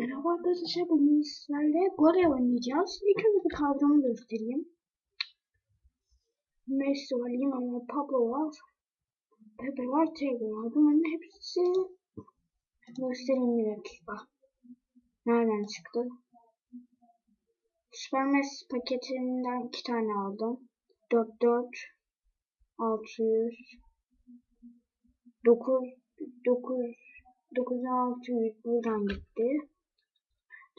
Merhaba arkadaşlar bugün sizlerle Gore oynayacağız. İlk önce bir kadromu göstereyim. Messi var, Liman var, Pablo var, Pepe var, Tego var. Bunların hepsi göstereyim bir dakika. Nereden çıktı? Süper Messi paketinden iki tane aldım. 4 4 600 9 9 9600 buradan gitti.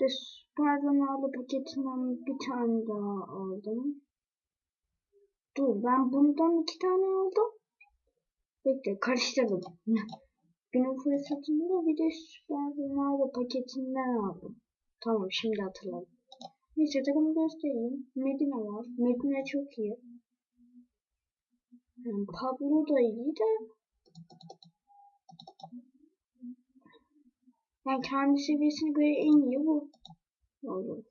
De Süper Ronaldo paketinden bir tane daha aldım. Dur ben bundan iki tane aldım. Bekle karıştırdım. Günün fırsatında bir de Süper Ronaldo paketinden aldım. Tamam şimdi hatırladım. Neyse takımı göstereyim. Medina var. Medina çok iyi. Pablo da iyi de Yani kendi seviyesine göre en iyi bu. Oldu.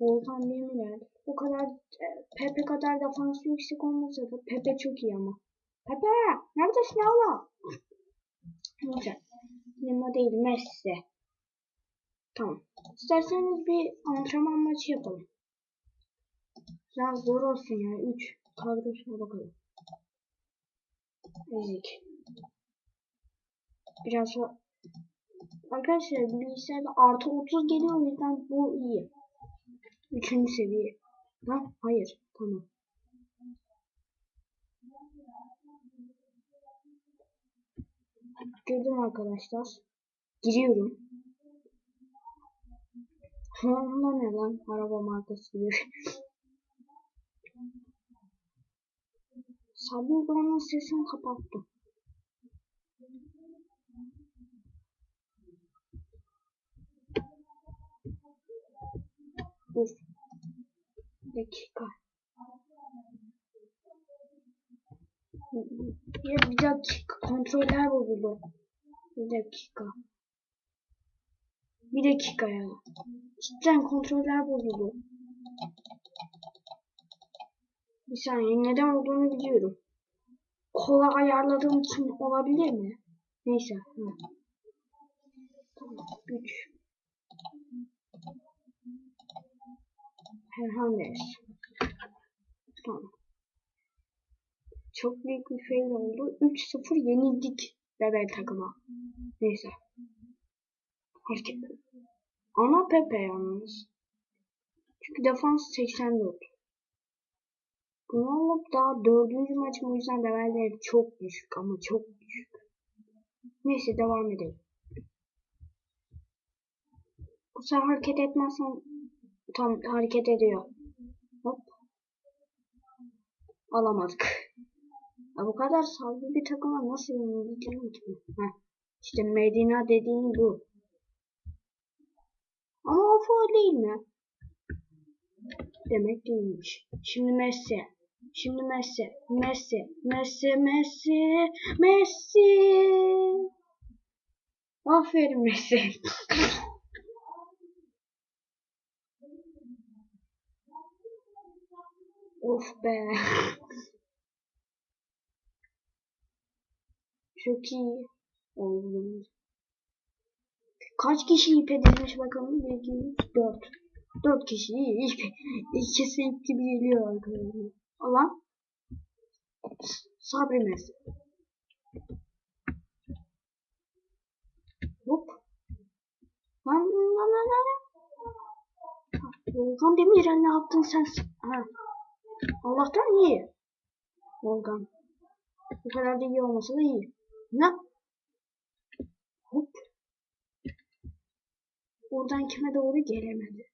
Volkan Demirel. O kadar e, Pepe kadar defansı yüksek olmasa da Pepe çok iyi ama. Pepe! Neredesin oğlum? Neyse. Lima değil Messi. Tamam. İsterseniz bir antrenman maçı yapalım. Biraz zor olsun ya. 3 kadrosuna bakalım. Ezik. Biraz Arkadaşlar bilgisayarda artı 30 geliyor o yüzden bu iyi. Üçüncü seviye. Ha? Hayır. Tamam. Girdim arkadaşlar. Giriyorum. Honda ne lan? Araba markası gibi. Sabun sesini kapattım. Dur. Bir dakika. Ya bir dakika. Kontroller bozuldu. Bir dakika. Bir dakika ya. Cidden kontroller bozuldu. Bir saniye neden olduğunu biliyorum. Kola ayarladığım için olabilir mi? Neyse. Hı. Tamam. 3 Hernandez. Tamam. Çok büyük bir fail oldu. 3-0 yenildik bebek takıma. Neyse. Hareket. Ana Pepe yalnız. Çünkü defans 84. Bunu alıp daha dördüncü maçım o yüzden levelleri çok düşük ama çok düşük. Neyse devam edelim. Bu sefer hareket etmezsen tam hareket ediyor. Hop. Alamadık. Ya bu kadar sağlıklı bir takıma nasıl yenileceğim ki? Heh. İşte Medina dediğin bu. Ama o foul değil mi? Demek değilmiş. Şimdi Messi. Şimdi Messi. Messi. Messi. Messi. Messi. Aferin Messi. Of be. Çok iyi oldu. Kaç kişi ip edilmiş bakalım. 1, 2, 4. 4 kişi. İp, ikisi ip gibi geliyor arkadaşlar. Alan. Sabri Messi. Hop. Lan lan lan lan. Volkan Demirel ne yaptın sen? Ha. Allah'tan iyi. Volkan. Bu kadar da iyi olmasa da iyi. Ne? Hop. Oradan kime doğru gelemedi.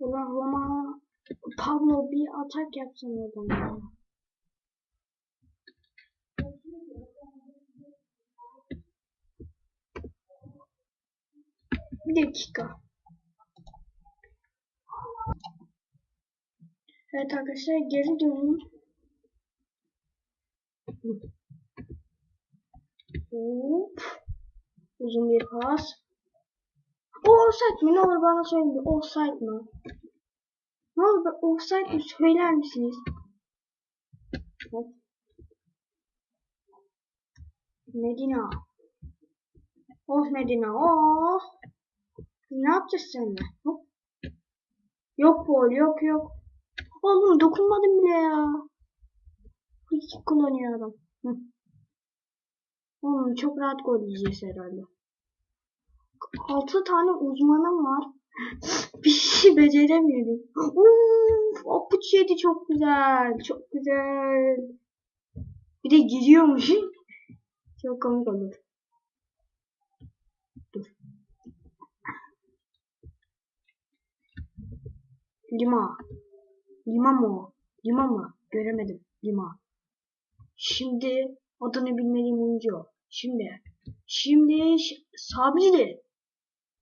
Ulan Roma Pablo bir atak yapsın oradan. Bir dakika. Evet arkadaşlar geri dönün. Hop. Uzun bir pas. O offside mi? Ne olur bana söyleyin. Offside mı? Ne olur offside mi? Söyler misiniz? Hop. Medina. Oh Medine oh. Ne yapacağız seninle? Hop. Yok bol yok yok. Oğlum dokunmadım bile ya. Hiç kullanıyor adam. Hı. Oğlum çok rahat gol yiyeceğiz herhalde. 6 tane uzmanım var. Bir şey beceremiyorum. Uf, apuç yedi çok güzel. Çok güzel. Bir de giriyormuş. Çok komik olur. Dur. Lima. Lima mı? Lima mı? Göremedim. Lima. Şimdi adını bilmediğim oyuncu. Şimdi. Şimdi ş- Sabri.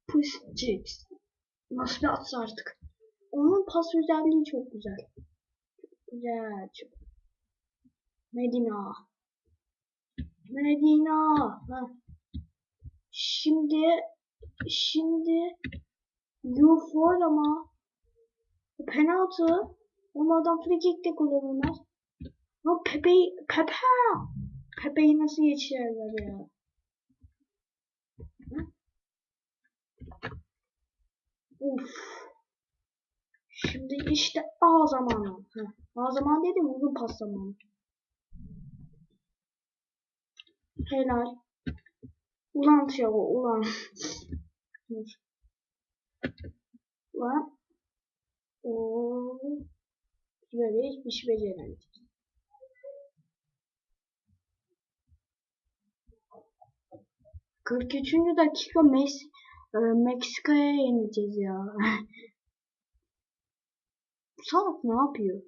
Puscic. Nasıl bir atsa artık. Onun pas özelliği çok güzel. Güzel. Çok. Medina. Medina. Ha. Şimdi şimdi UFO ama penaltı onlardan free kick de kullanılmaz. Ama Pepe Pepe Pepe'yi nasıl geçirirler ya? Uf. Şimdi işte A zamanı. A zamanı dedim uzun pas zamanı. Helal. Ulan Thiago ulan. Ulan. Oo. Böyle hiçbir şey beceremedik. Kırk üçüncü dakika Messi, e, Meksika'ya yeneceğiz ya. Salak ne yapıyor?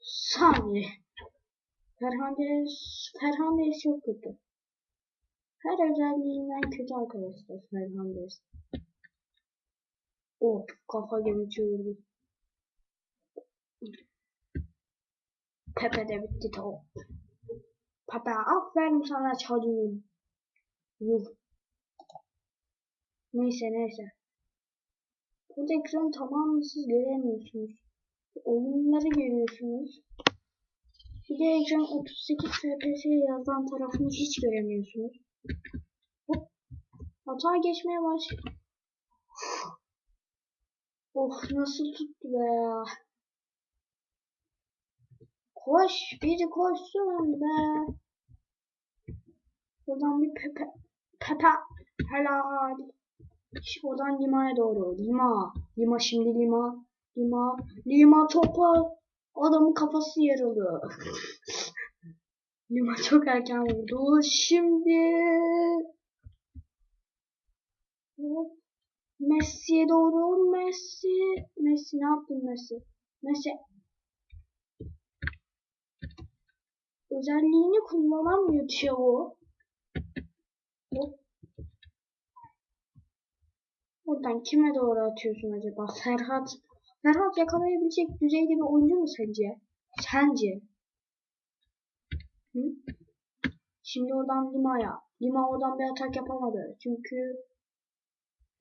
Saniye. Fernandez, Fernandez çok kötü. Her özelliğinden kötü arkadaşlar Fernandez. Of kafa gibi çevirdi. Pepe de bitti top. Pepe aferin sana çocuğum. Yuh. Neyse neyse. Burada ekranı tamamen siz göremiyorsunuz. Oyunları görüyorsunuz. Bir de ekran 38 FPS yazan tarafını hiç göremiyorsunuz. Hata geçmeye baş. Of nasıl tuttu be ya. Koş. Biri koşsun be. Buradan bir pepe. Pepe. Helal. Şimdi oradan Lima'ya doğru. Lima. Lima şimdi Lima. Lima. Lima topa. Adamın kafası yarıldı. Lima çok erken vurdu. Şimdi. Messi'ye doğru. Messi. Messi ne yaptın Messi? Messi. Özelliğini kullanamıyor Thiago. Buradan kime doğru atıyorsun acaba? Ferhat. Ferhat yakalayabilecek düzeyde bir oyuncu mu sence? Sence? Hı? Şimdi oradan Lima'ya. Lima oradan bir atak yapamadı. Çünkü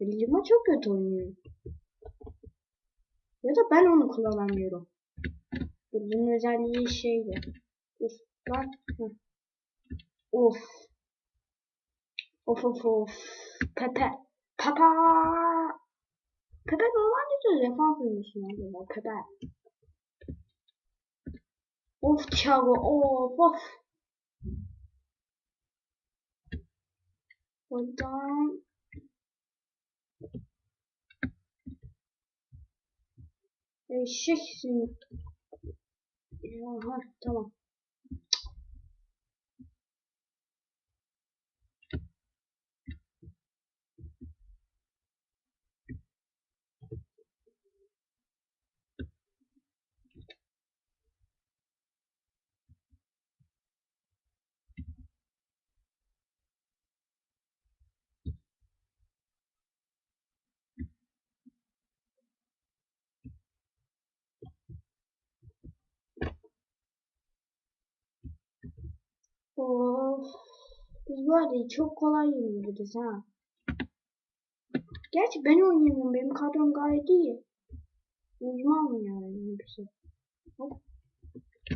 Lima çok kötü oynuyor. Ya da ben onu kullanamıyorum. Bunun özelliği şeydi. Hı. Of. Of of of. Pepe. Papa. Pepe normalde de defans oyuncusu acaba. Pepe. Of Thiago. Of of. Oradan Eşek seni. Aha, tamam. Of. Biz bu arada çok kolay yeniliriz ha. Gerçi ben oynayamıyorum. Benim kadrom gayet iyi. Uzman mı yani hepsi? Hop.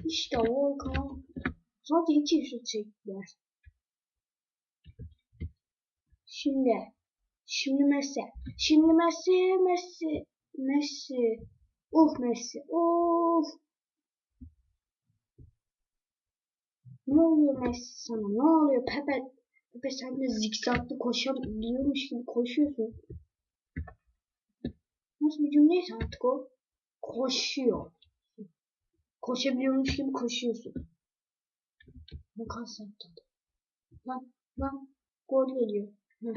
İşte Volkan. Sadece iki şut çektiler. Şimdi. Şimdi Messi. Şimdi Messi. Messi. Messi. Of Messi. Of. Ne oluyor Messi sana? Ne oluyor Pepe? Pepe sen de zikzaklı koşabiliyormuş gibi koşuyorsun. Nasıl bir cümleyse artık o? Koşuyor. Koşabiliyormuş gibi koşuyorsun. Kadar sattın. Lan lan gol geliyor. Heh.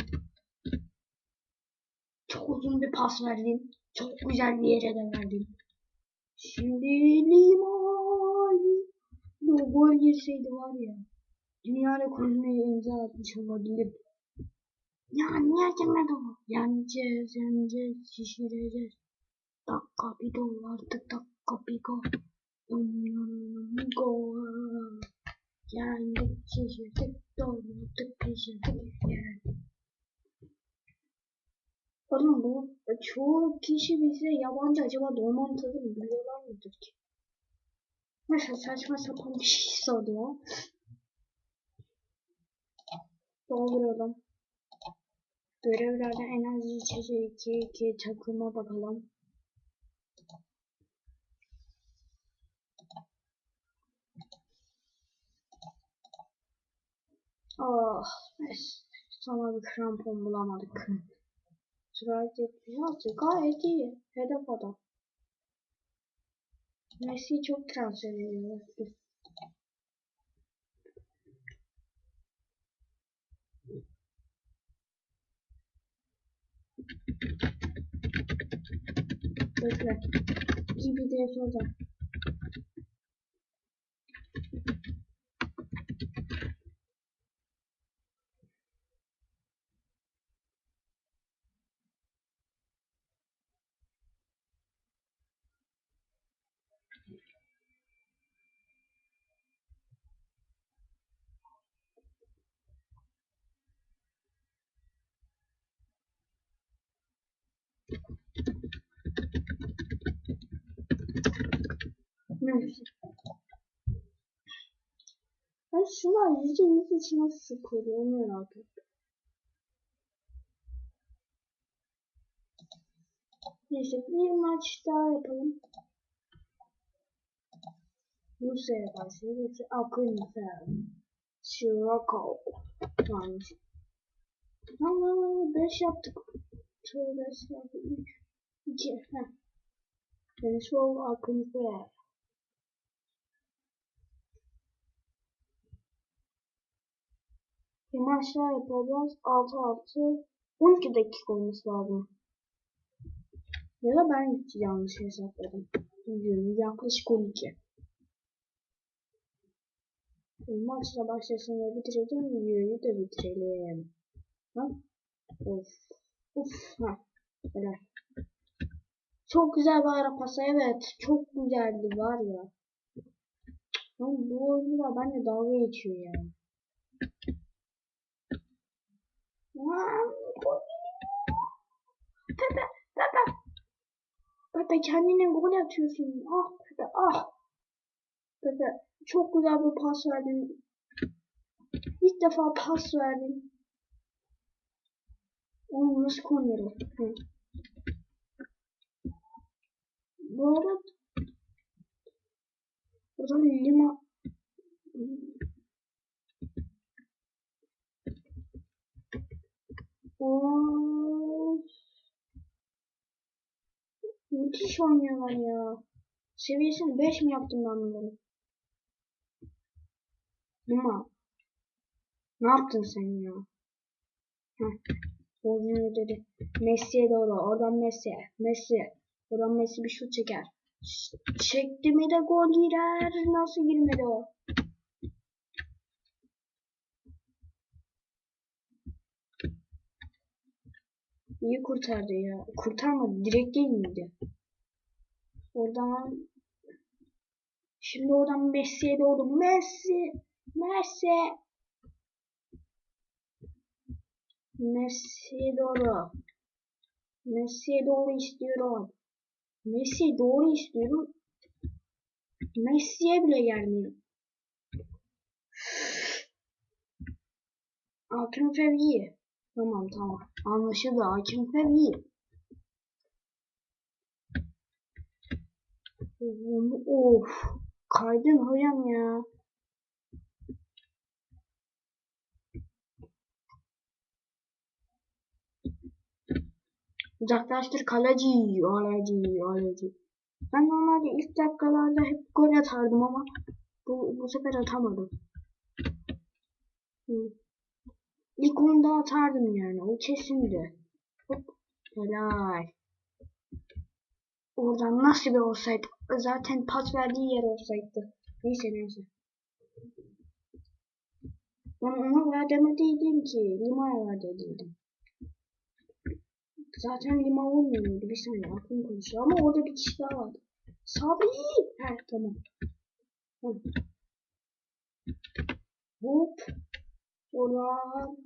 Çok uzun bir pas verdin. Çok güzel bir yere de verdin. Şimdi Limon. O gol girseydi var ya. Dünya rekoruna imza atmış olabilir. Ya niye girmedi o? Yeneceğiz, yeneceğiz, şişireceğiz. Dakika bir gol artık dakika bir gol. Gol. Yendik, şişirdik, doldurduk, pişirdik, yendik. Oğlum bu çoğu kişi bize yabancı acaba dolmanın tadını biliyorlar mıdır ki? Mesela saçma sapan bir şey sordu ya. Dolduralım. Görevlerde enerji içeceği 2 2 takıma bakalım. Oh, sana bir krampon bulamadık. 76 gayet iyi. Hedef adam. Messi çok transfer ediyorlar. Bekle. İyi bir de soracağım. Neyse. Ben şuna yüzde yüz için nasıl onu merak ettim. Neyse bir maç daha yapalım. Rusya'ya karşı Rusya akın falan. Şirako. Yani. Ama 5 yaptık. Tövbe estağfurullah. 3 2 heh. Control akın falan. Bir maç daha yapacağız. 6-6. 12 dakika olması lazım. Ya da ben yanlış hesapladım. Bilmiyorum. Yaklaşık 12. Maçla başlasın ya bitireceğim. Videoyu da bitirelim. Lan. Of. Of. Ha. Böyle. Çok güzel bir ara pası. Evet. Çok güzeldi var ya. Lan bu oyuncular benimle dalga geçiyor ya. Pepe, Pepe. Pepe kendine gol atıyorsun. Ah Pepe, ah. Pepe çok güzel bir pas verdin. İlk defa pas verdin. Nasıl konuyor? Hı. Bu arada burada lima Of. Müthiş oynuyorlar ya. Seviyesini 5 mi yaptım ben bunları? Ama ne yaptın sen ya? Oyunu dedi. Messi'ye doğru. Oradan Messi. Messi. Oradan Messi bir şut çeker. Çekti mi de gol girer. Nasıl girmedi o? İyi kurtardı ya. Kurtarmadı. Direkt değil miydi? Oradan Şimdi oradan Messi'ye doğru. Messi! Messi! Messi'ye doğru. Messi'ye doğru istiyorum. Messi'ye doğru istiyorum. Messi'ye bile gelmiyor. Hakim Fev iyi. Tamam tamam. Anlaşıldı. Hakim Fev iyi. Of. Kaydın hocam ya. Uzaklaştır kaleci, kaleci, kaleci. Ben normalde ilk dakikalarda hep gol atardım ama bu, bu sefer atamadım. İlk onda atardım yani. O kesindi. Hop. Helal. Oradan nasıl bir olsaydı. Zaten pas verdiği yer olsaydı. Neyse neyse. Ben ona ver demediydim ki. Lima'ya ver dediydim. Zaten lima olmuyordu. Bir saniye aklım konuşuyor. Ama orada bir kişi daha vardı. Sabri! He tamam. Hı. Hop. Oradan.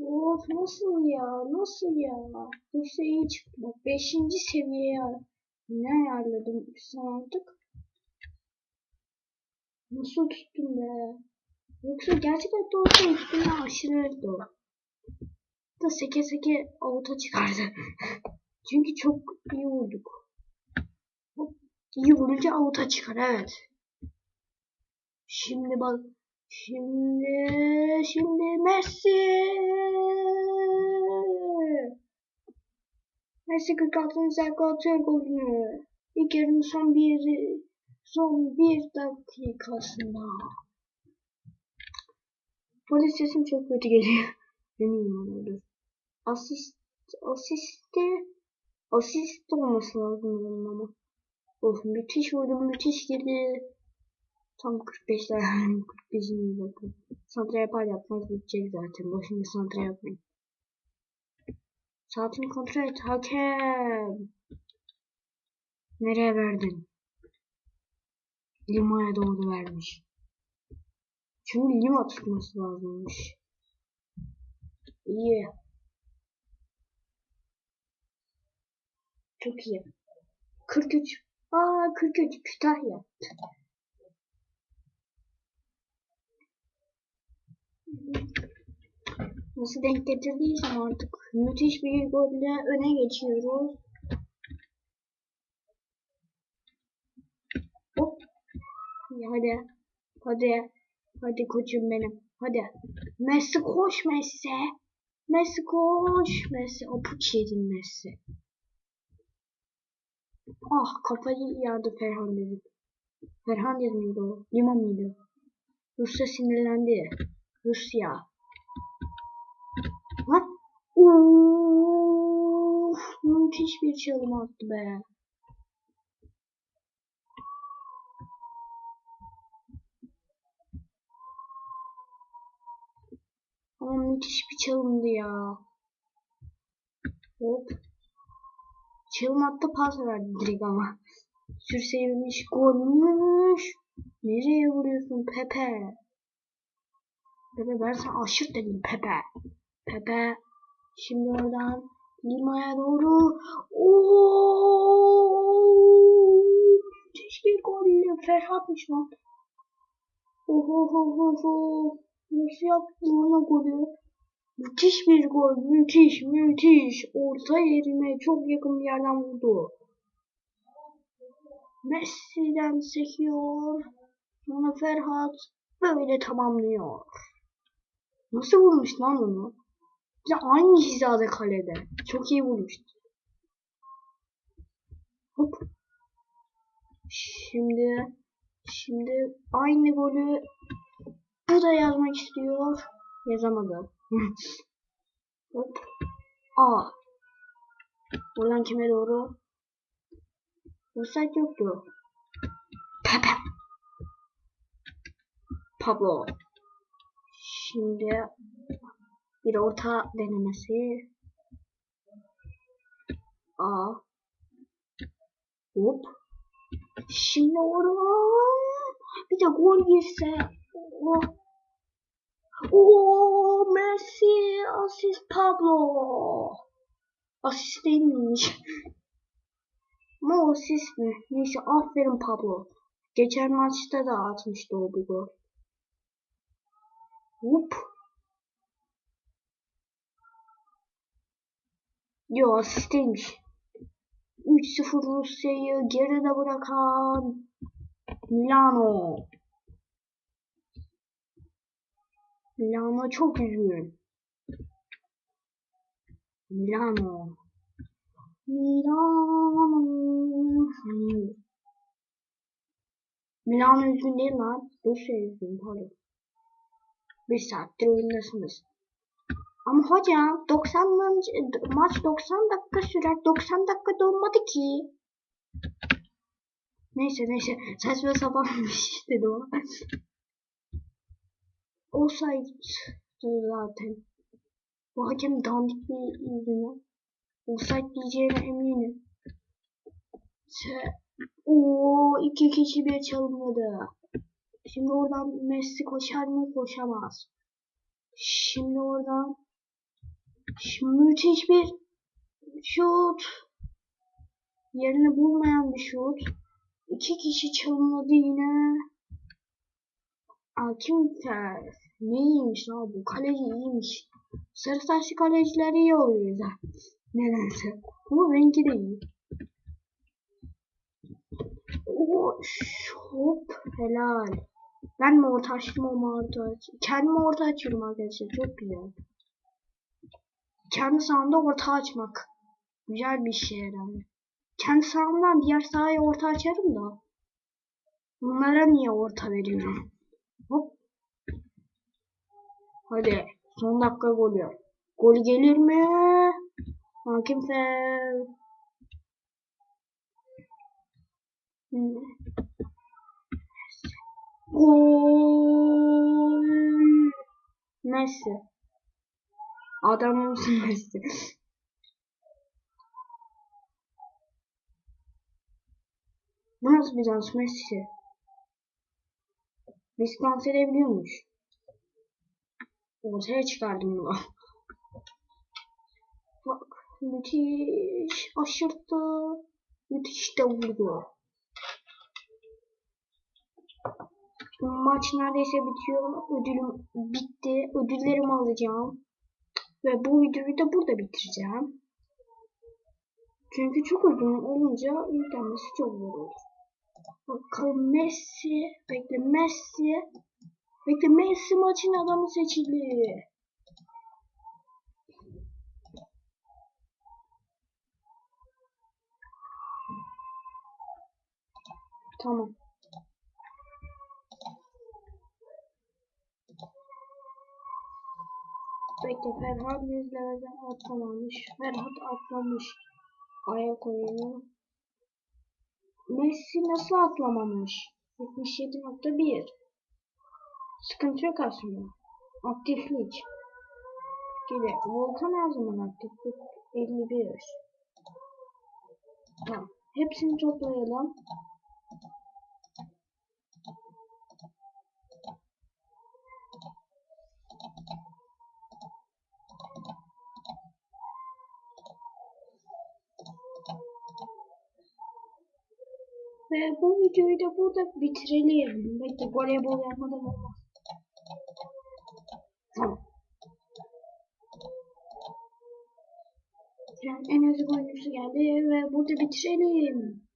Of nasıl ya? Nasıl ya? Yoksa iyi çıktı. Bak 5. seviyeye ne ayarladım sen artık? Nasıl tuttum be? Yoksa gerçekten olsa üstüne aşırırdı o. Da seke seke avuta çıkardı. Çünkü çok iyi vurduk. İyi vurunca avuta çıkar evet. Şimdi bak. Şimdi şimdi Messi. Messi 46. dakika atıyor golünü. İlk yarının son bir son bir dakikasında. Polis sesim çok kötü geliyor. Eminim oluyor. Asist, asiste, asist olması lazım onun ama. Of müthiş vurdum, müthiş girdi. Tam 45 dakika, 45. dakika. Santra yapar yapmaz bitecek zaten. Boşuna santra yapmayın. Saatini kontrol et hakem. Nereye verdin? Limaya doğru vermiş. Çünkü lima tutması lazımmış. İyi. Çok iyi. 43. Aa 43 Kütahya. Nasıl denk getirdiysem artık müthiş bir golle öne geçiyoruz. Hop. Hadi. Hadi. Hadi koçum benim. Hadi. Messi koş Messi. Messi koş. Messi. O puç yedin Messi. Ah kafayı yardı Ferhan dedim. Ferhan dedim miydi o? Lima mıydı? Rusya sinirlendi. Rusya. Lan. Uf, müthiş bir çalım attı be. Ama müthiş bir çalımdı ya. Hop. Çalım attı pas verdi direkt ama. Sürseymiş golmüş. Nereye vuruyorsun Pepe? Pepe ben sana aşırt dedim Pepe. Pepe. Şimdi oradan Lima'ya doğru. Ooo. Müthiş bir gol. Ferhat'mış lan. Oho ho ho ho. Nasıl yaptı ona golü? Müthiş bir gol. Müthiş, müthiş. Orta yerine çok yakın bir yerden vurdu. Messi'den sekiyor. Sonra Ferhat böyle tamamlıyor. Nasıl vurmuş lan onu? Bir aynı hizada kalede. Çok iyi vurmuş. Hop. Şimdi şimdi aynı golü bu da yazmak istiyor. Yazamadı. Hop. A. Buradan kime doğru? Fırsat yoktu. Pepe. Pablo. Şimdi bir orta denemesi. A. Hop. Şimdi oradan bir de gol girse. Oh. Oh Messi asist Pablo. Asist değil miymiş? Ama asist mi? Neyse aferin Pablo. Geçen maçta da atmıştı o bir gol. Hop. Yo asist değilmiş. 3-0 Rusya'yı geride bırakan Milano. Milano çok üzgün. Milano. Milano. Milano üzgün değil lan. Rusya üzgün pardon. Bir saattir oyundasınız. Ama hocam 90 maç 90 dakika sürer. 90 dakika dolmadı ki. Neyse neyse saçma sapan bir şey dedi o. Offside zaten. Bu hakem dandik bir yüzüne. Offside diyeceğine eminim. Oo iki kişi bir çalınmadı. Şimdi oradan Messi koşar mı? Koşamaz. Şimdi oradan Şimdi müthiş bir şut. Yerini bulmayan bir şut. İki kişi çalınmadı yine. Aa, kim ter? Ne iyiymiş lan bu? Kaleci iyiymiş. Sarı saçlı kaleciler iyi oluyor zaten. Nedense. Bu rengi de iyi. Oo, hop helal. Ben mi orta açtım o orta açtım? Kendimi orta açıyorum arkadaşlar. Çok güzel. Kendi sahamda orta açmak. Güzel bir şey herhalde. Kendi sahamdan diğer sahaya orta açarım da. Bunlara niye orta veriyorum? Hadi. Son dakika golü. Gol gelir mi? Hakim fel. Gol. Messi. Adamımsın Messi. Bu nasıl bir dans Messi? Risk dans edebiliyormuş. Ortaya çıkardım bunu. Bak müthiş aşırttı. Müthiş de vurdu. Maç neredeyse bitiyor. Ödülüm bitti. Ödüllerimi alacağım. Ve bu videoyu da burada bitireceğim. Çünkü çok uzun olunca yüklenmesi çok zor olur. Bakalım Messi. Bekle Messi. Bekle Messi maçın adamı seçildi. Tamam. Bekle Ferhat yüzlerden atlamamış. Ferhat atlamış. Ayak oyunu. Messi nasıl atlamamış? 77.1 Sıkıntı yok aslında. Aktiflik. Gibi. Volkan her zaman aktiflik. 51 Tamam. Hepsini toplayalım. Ve bu videoyu da burada bitirelim. Bekle voleybol yapmadan olmaz. Tamam. Az oyuncusu geldi ve burada bitirelim.